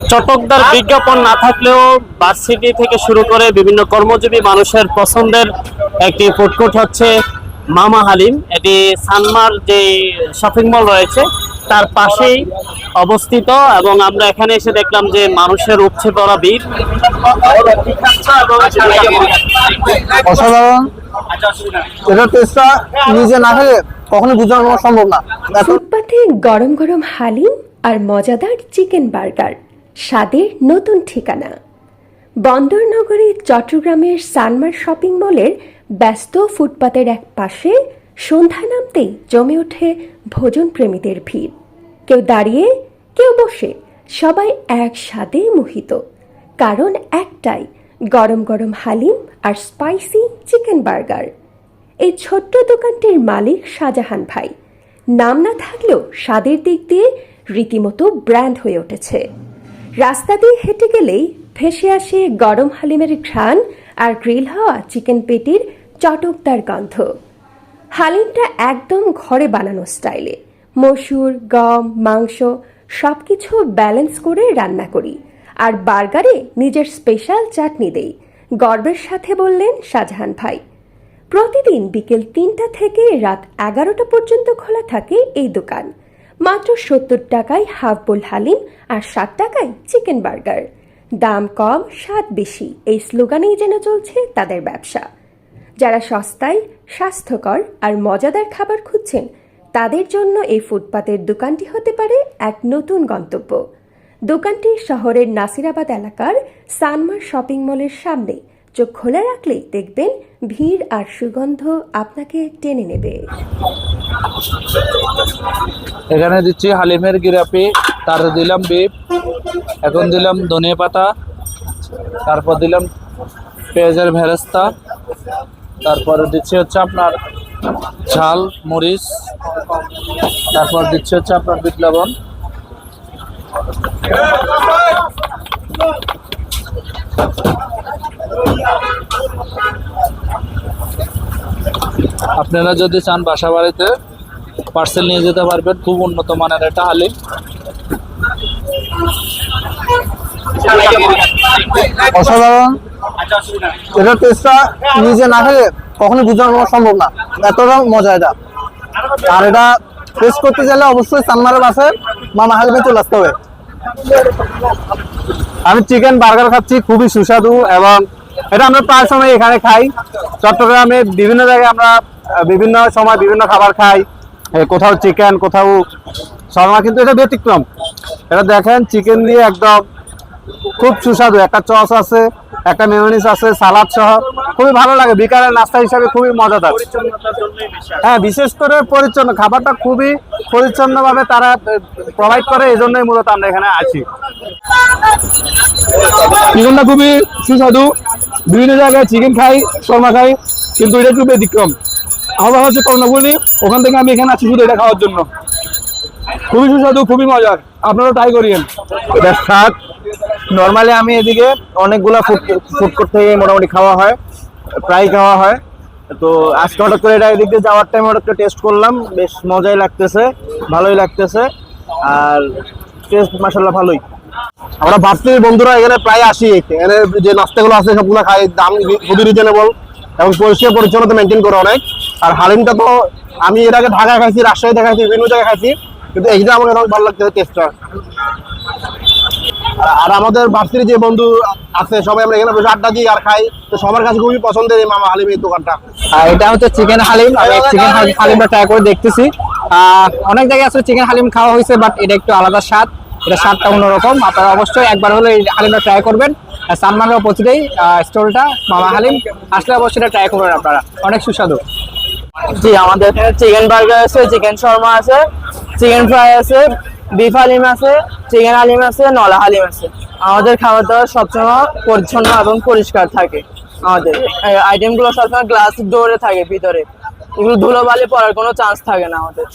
চটকদার বিজ্ঞাপন না থাকলেও ভার্সিটি থেকে শুরু করে বিভিন্ন কর্মজীবী মানুষের পছন্দের একটি ফুডকোর্ট হচ্ছে মামা হালিম। এটি সানমার যে শপিং মল রয়েছে তার পাশেই অবস্থিত এবং আমরা এখানে এসে দেখলাম যে মানুষের উপচে পড়া ভিড়। অসাধারণ। এটা টেস্টটা নিজে না খেলে কখনো বোঝানো সম্ভব না। ফুটপাথে গরম গরম হালিম আর মজাদার চিকেন বার্গার স্বাদের নতুন ঠিকানা। বন্দরনগরী চট্টগ্রামের সানমার শপিং মলের ব্যস্ত ফুটপাতের এক পাশে সন্ধ্যা নামতেই জমে ওঠে ভোজন প্রেমীদের ভিড়। কেউ দাঁড়িয়ে, কেউ বসে, সবাই একসাথে মোহিত। কারণ একটাই, গরম গরম হালিম আর স্পাইসি চিকেন বার্গার। এই ছোট্ট দোকানটির মালিক শাহজাহান ভাই। নাম না থাকলেও স্বাদের দিক দিয়ে রীতিমতো ব্র্যান্ড হয়ে উঠেছে। রাস্তা দিয়ে হেঁটে গেলেই ভেসে আসে গরম হালিমের ঘ্রাণ আর গ্রিল হওয়া চিকেন পেটির চটকদার গন্ধ। হালিমটা একদম ঘরে বানানো স্টাইলে। মসুর, গম, মাংস সব কিছু ব্যালেন্স করে রান্না করি। আর বার্গারে নিজের স্পেশাল চাটনি দেই। গর্বের সাথে বললেন শাহজাহান ভাই। প্রতিদিন বিকেল তিনটা থেকে রাত এগারোটা পর্যন্ত খোলা থাকে এই দোকান। মাত্র সত্তর টাকায় হাফ বোল হালিম আর ষাট টাকায় চিকেন বার্গার। দাম কম, স্বাদ বেশি, এই স্লোগানেই যেন চলছে তাদের ব্যবসা। যারা সস্তায়, স্বাস্থ্যকর আর মজাদার খাবার খুঁজছেন, তাদের জন্য এই ফুটপাতের দোকানটি হতে পারে এক নতুন গন্তব্য। দোকানটি শহরের নাসিরাবাদ এলাকার সানমার শপিং মলের সামনে। চোখ খোলা রাখলেই দেখবেন ভিড় আর সুগন্ধ আপনাকে টেনে নেবে। এখানে দিচ্ছি হালিমের গিরাপি, তার দিলাম বিপ, এখন দিলাম ধনিয়া পাতা, তারপর দিলাম পেঁয়াজের ভেরেস্তা, তারপরে দিচ্ছি হচ্ছে আপনার ঝাল, মরিচ, তারপর দিচ্ছি হচ্ছে আপনার বিট আপনারা যদি চান বাসা বাড়িতে পার্সেল নিয়ে যেতে পারবেন, খুব উন্নত মানের একটা হালিম অসাধারণ। এটা টেস্টটা নিজে না খেলে কখনো বোঝানো সম্ভব না। এতটা মজা এটা। আর এটা টেস্ট করতে গেলে অবশ্যই সানমারের বাসে মামা হালিমে চলে আসতে হবে। আমি চিকেন বার্গার খাচ্ছি, খুবই সুস্বাদু এবং এটা আমরা প্রায় সময় এখানে খাই। চট্টগ্রামে বিভিন্ন জায়গায় আমরা বিভিন্ন সময় বিভিন্ন খাবার খাই। কোথাও চিকেন কোথাও শর্মা কিন্তু এটা ব্যতিক্রম। এটা দেখেন চিকেন দিয়ে একদম খুব সুস্বাদু। একটা চস আছে, একটা মেয়োনিজ আছে সালাদ সহ। খুবই ভালো লাগে। বিকালের নাস্তা হিসাবে খুবই মজাদার। হ্যাঁ বিশেষ করে পরিচ্ছন্ন। খাবারটা খুবই পরিচ্ছন্নভাবে তারা প্রোভাইড করে এই জন্যই মূলত আমরা এখানে আছি। চিকেনটা খুবই সুস্বাদু। বিভিন্ন জায়গায় চিকেন খাই শর্মা খাই, কিন্তু এটা একটু ব্যতিক্রম। বাবা হচ্ছে করোনাগুলি ওখান থেকে আমি এখানে আছি শুধু এটা খাওয়ার জন্য। খুবই সুস্বাদু, খুবই মজার। আপনারা ট্রাই করিয়েন। এটা স্বাদ। নর্মালি আমি এদিকে অনেকগুলা ফুড ফুড কোর্ট থেকে মোটামুটি খাওয়া হয়, প্রায় খাওয়া হয়। তো আজকে হঠাৎ করে এটা এদিক দিয়ে যাওয়ার টাইম হঠাৎ করে টেস্ট করলাম, বেশ মজাই লাগতেছে, ভালোই লাগতেছে। আর টেস্ট মাসাল্লাহ ভালোই। আমরা ভার্সিটির বন্ধুরা এখানে প্রায় আসি, এখানে যে নাস্তাগুলো আছে সবগুলো খাই, দাম খুবই রিজনেবল এবং পরিষ্কার পরিচ্ছন্নতা মেনটেন করে অনেক। আর হালিমটা তো আমি এর আগে ঢাকায় খাইছি রাজশাহীতে খাইছি বিভিন্ন জায়গায় খাইছি কিন্তু এইটা আমার অনেক ভালো লাগছে টেস্টটা আর আমাদের ভার্সিটির যে বন্ধু আছে সবাই আমরা এখানে বসে আড্ডা দিই আর খাই। তো সবার কাছে খুবই পছন্দের এই মামা হালিম এই দোকানটা। আর এটা হচ্ছে চিকেন হালিম আমি চিকেন হালিমটা ট্রাই করে দেখতেছি। আহ, অনেক জায়গায় আসলে চিকেন হালিম খাওয়া হয়েছে বাট এটা একটু আলাদা স্বাদ। এটা স্বাদটা অন্যরকম। আপনারা অবশ্যই একবার হলে এই হালিমটা ট্রাই করবেন। আর সানমানের অপোজিটেই স্টোরটা মামা হালিম। আসলে অবশ্যই এটা ট্রাই করবেন আপনারা। অনেক সুস্বাদু। জি, আমাদের চিকেন বার্গার আছে, চিকেন শর্মা আছে, চিকেন ফ্রাই আছে, বিফ হালিম আছে, চিকেন হালিম আছে, নলা হালিম আছে। আমাদের খাবার দাবার সবসময় পরিচ্ছন্ন এবং পরিষ্কার থাকে আমাদের। আইটেমগুলো সবসময় গ্লাস ডোরে থাকে ভিতরে। এগুলো ধুলোবালি পড়ার কোনো চান্স থাকে না আমাদের।